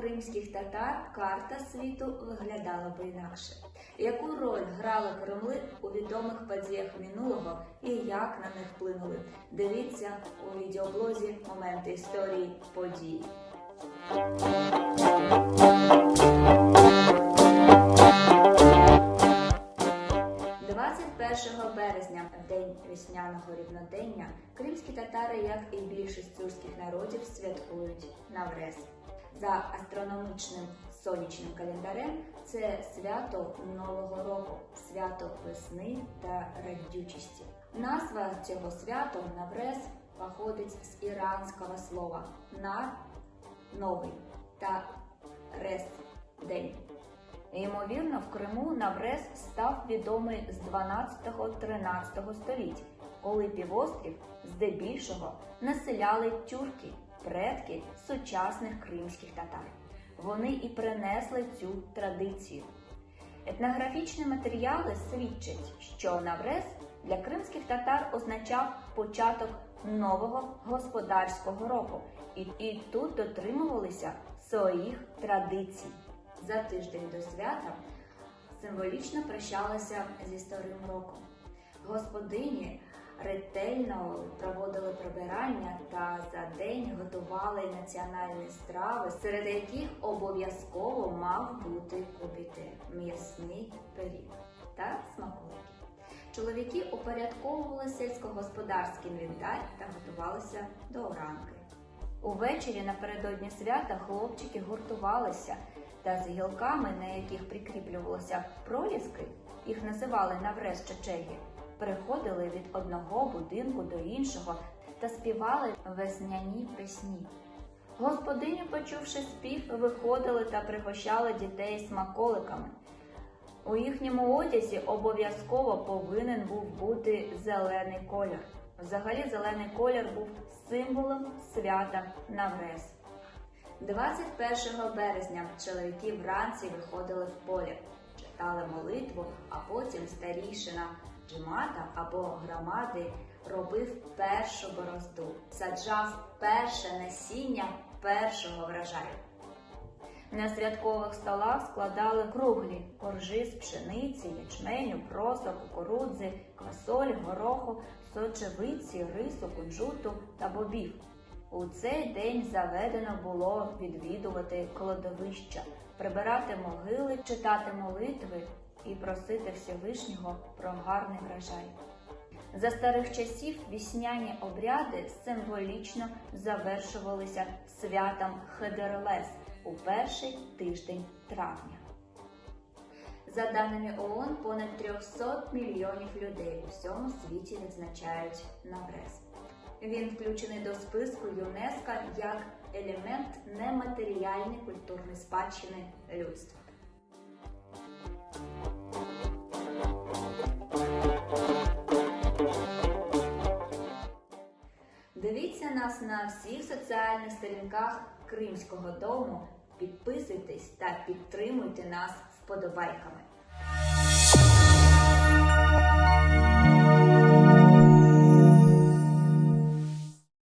кримських татар карта світу виглядала би інакше. Яку роль грали Кремли у відомих подіях минулого і як на них вплинули? Дивіться у відеоблозі моменти історії подій. 21 березня, день весняного рівнодення, кримські татари, як і більшість тюркських народів, святкують Наврез. За астрономічним сонячним календарем це свято Нового року, свято весни та радючості. Назва цього свята Наврез походить з іранського слова нар новий та рес день. Ймовірно, в Криму Наврез став відомий з 12-13 століть, коли півострів здебільшого населяли тюрки, предки сучасних кримських татар. Вони і принесли цю традицію. Етнографічні матеріали свідчать, що Наврез для кримських татар означав початок нового господарського року, і, і тут дотримувалися своїх традицій. За тиждень до свята символічно прощалася зі старим роком. Господині ретельно проводили прибирання та за день готували національні страви, серед яких обов'язково мав бути кубіти м'ясний пиріг та смаколики. Чоловіки упорядковували сільськогосподарський інвентар та готувалися до ранки. Увечері напередодні свята хлопчики гуртувалися та з гілками, на яких прикріплювалися проліски, їх називали наврез чечегі, переходили від одного будинку до іншого та співали весняні пісні. Господині, почувши спів, виходили та пригощали дітей смаколиками. У їхньому одязі обов'язково повинен був бути зелений колір. Взагалі, зелений колір був символом свята Наврез. 21 березня чоловіки вранці виходили в поле, читали молитву, а потім старішина джемата або громади робив першу борозду, саджав перше насіння першого врожаю. На святкових столах складали круглі коржі з пшениці, ячменю, проса, кукурудзи, квасолі, гороху, сочевиці, рису, кунжуту та бобів. У цей день заведено було відвідувати кладовища, прибирати могили, читати молитви і просити Всевишнього про гарний врожай. За старих часів вісняні обряди символічно завершувалися святом Хедерлес у перший тиждень травня. За даними ООН, понад 300 мільйонів людей у всьому світі відзначають Наврез. Він включений до списку ЮНЕСКО як елемент нематеріальної культурної спадщини людства. Дивіться нас на всіх соціальних сторінках Кримського дому. Підписуйтесь та підтримуйте нас вподобайками.